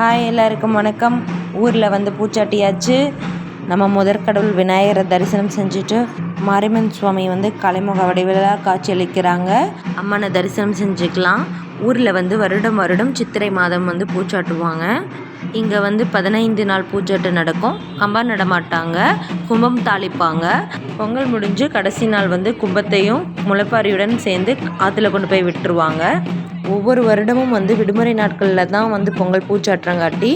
Hi எல்லாருக்கும் வணக்கம். ஊரில் வந்து பூச்சாட்டியாச்சு. நம்ம முதற்கடவுள் விநாயகரை தரிசனம் செஞ்சுட்டு மாரியம்மன் சுவாமி வந்து கலைமுக வடிவிலாக காட்சியளிக்கிறாங்க. அம்மனை தரிசனம் செஞ்சுக்கலாம். ஊரில் வந்து வருடம் வருடம் சித்திரை மாதம் வந்து பூச்சாட்டுவாங்க. இங்கே வந்து பதினைந்து நாள் பூச்சாட்டு நடக்கும். கம்பா நடமாட்டாங்க. கும்பம் தாளிப்பாங்க. பொங்கல் முடிஞ்சு கடைசி நாள் வந்து கும்பத்தையும் முளைப்பாரியுடன் சேர்ந்து ஆற்றுல கொண்டு போய் விட்டுருவாங்க. ஒவ்வொரு வருடமும் வந்து விடுமுறை நாட்களில் தான் வந்து பொங்கல் பூச்சாட்டுறங்காட்டி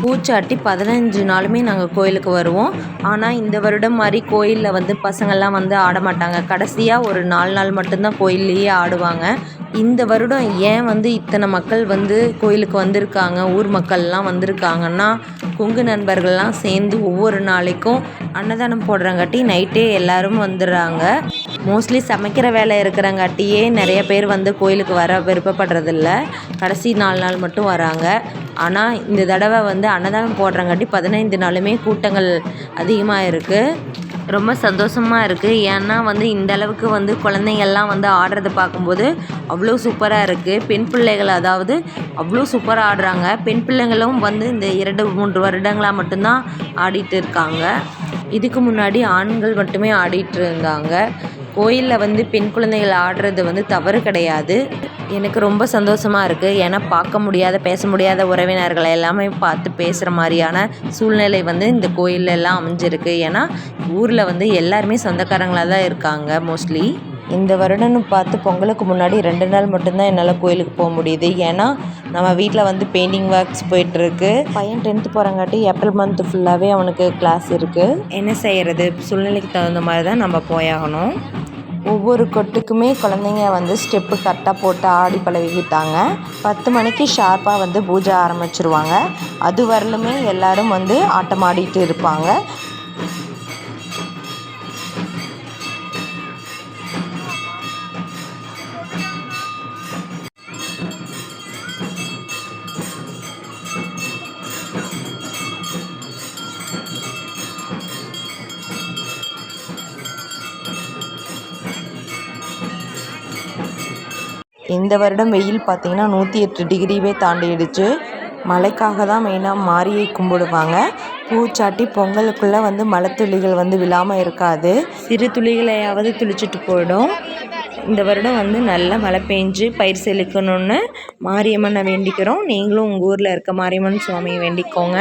பூச்சாட்டி பதினஞ்சு நாளுமே நாங்கள் கோயிலுக்கு வருவோம். ஆனால் இந்த வருடம் மாதிரி கோயிலில் வந்து பசங்கள்லாம் வந்து ஆட மாட்டாங்க கடைசியாக ஒரு நாலு நாள் மட்டும்தான் கோயில்லையே ஆடுவாங்க. இந்த வருடம் ஏன் வந்து இத்தனை மக்கள் வந்து கோயிலுக்கு வந்திருக்காங்க? ஊர் மக்கள்லாம் வந்திருக்காங்கன்னா கொங்கு நண்பர்கள்லாம் சேர்ந்து ஒவ்வொரு நாளைக்கும் அன்னதானம் போடுறங்காட்டி நைட்டே எல்லாரும் வந்துடுறாங்க. மோஸ்ட்லி சமைக்கிற வேலை இருக்கிறங்காட்டியே நிறைய பேர் வந்து கோயிலுக்கு வர விருப்பப்படுறதில்ல. கடைசி நாலு நாள் மட்டும் வராங்க. ஆனால் இந்த தடவை வந்து அன்னதானம் போடுறங்காட்டி பதினைந்து நாளுமே கூட்டங்கள் அதிகமாக இருக்குது ரொம்ப சந்தோஷமாக இருக்குது ஏன்னா வந்து இந்த அளவுக்கு வந்து குழந்தைங்கள்லாம் வந்து ஆடுறத பார்க்கும்போது அவ்வளோ சூப்பராக இருக்குது பெண் பிள்ளைகள் அதாவது அவ்வளோ சூப்பராக ஆடுறாங்க. பெண் பிள்ளைங்களும் வந்து இந்த இரண்டு மூன்று வருடங்களாக மட்டும்தான் ஆடிட்டு இருக்காங்க. இதுக்கு முன்னாடி ஆண்கள் மட்டுமே ஆடிட்டு இருந்தாங்க. கோயிலில் வந்து பெண் குழந்தைகள் ஆடுறது வந்து தவறு கிடையாது. எனக்கு ரொம்ப சந்தோஷமாக இருக்குது ஏன்னா பார்க்க முடியாத பேச முடியாத உறவினர்களை எல்லாமே பார்த்து பேசுகிற மாதிரியான சூழ்நிலை வந்து இந்த கோயிலில் எல்லாம் அமைஞ்சிருக்கு. ஏன்னா ஊரில் வந்து எல்லாருமே சொந்தக்காரங்களாக தான் இருக்காங்க மோஸ்ட்லி இந்த வருடம்னு பார்த்து பொங்கலுக்கு முன்னாடி ரெண்டு நாள் மட்டும்தான் என்னால் கோயிலுக்கு போக முடியுது. ஏன்னா நம்ம வீட்டில் வந்து பெயிண்டிங் ஒர்க்ஸ் போயிட்டுருக்கு. பையன் டென்த்து போகிறங்காட்டி ஏப்ரல் மந்த் ஃபுல்லாகவே அவனுக்கு கிளாஸ் இருக்குது என்ன செய்கிறது சூழ்நிலைக்கு தகுந்த மாதிரி தான் நம்ம போயாகணும். ஒவ்வொரு கொட்டுக்குமே குழந்தைங்க வந்து ஸ்டெப்பு கரெக்டாக போட்டு ஆடி பழகிக்கிட்டாங்க. பத்து மணிக்கு ஷார்ப்பாக வந்து பூஜை ஆரம்பிச்சிருவாங்க. அது வரலுமே எல்லோரும் வந்து ஆட்டம் ஆடிட்டு இருப்பாங்க. இந்த வருடம் வெயில் பார்த்திங்கன்னா நூற்றி எட்டு டிகிரிவே தாண்டிடுச்சு. மழைக்காக தான் மெயினாக மாரியை கும்பிடுவாங்க. பூச்சாட்டி பொங்கலுக்குள்ளே வந்து மழை துளிகள் வந்து விழாமல் இருக்காது. சிறு துளிகளையாவது துளிச்சிட்டு போயிடும். இந்த வருடம் வந்து நல்லா மழை பெஞ்சு பயிர் செலுக்கணும்னு மாரியம்மனை வேண்டிக்கிறோம். நீங்களும் உங்கள் ஊரில் இருக்க மாரியம்மன் சுவாமியை வேண்டிக்கோங்க.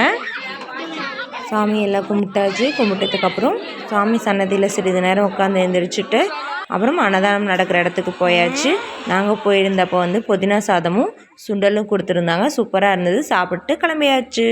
சாமி எல்லாம் கும்பிட்டாச்சு. கும்பிட்டதுக்கப்புறம் சாமி சன்னதியில் சிறிது நேரம் உட்காந்து எழுந்திரிச்சிட்டு அப்புறம் அன்னதானம் நடக்கிற இடத்துக்கு போயாச்சு. நாங்கள் போயிருந்தப்போ வந்து புதினா சாதமும் சுண்டலும் கொடுத்துருந்தாங்க. சூப்பராக இருந்தது. சாப்பிட்டு கிளம்பியாச்சு.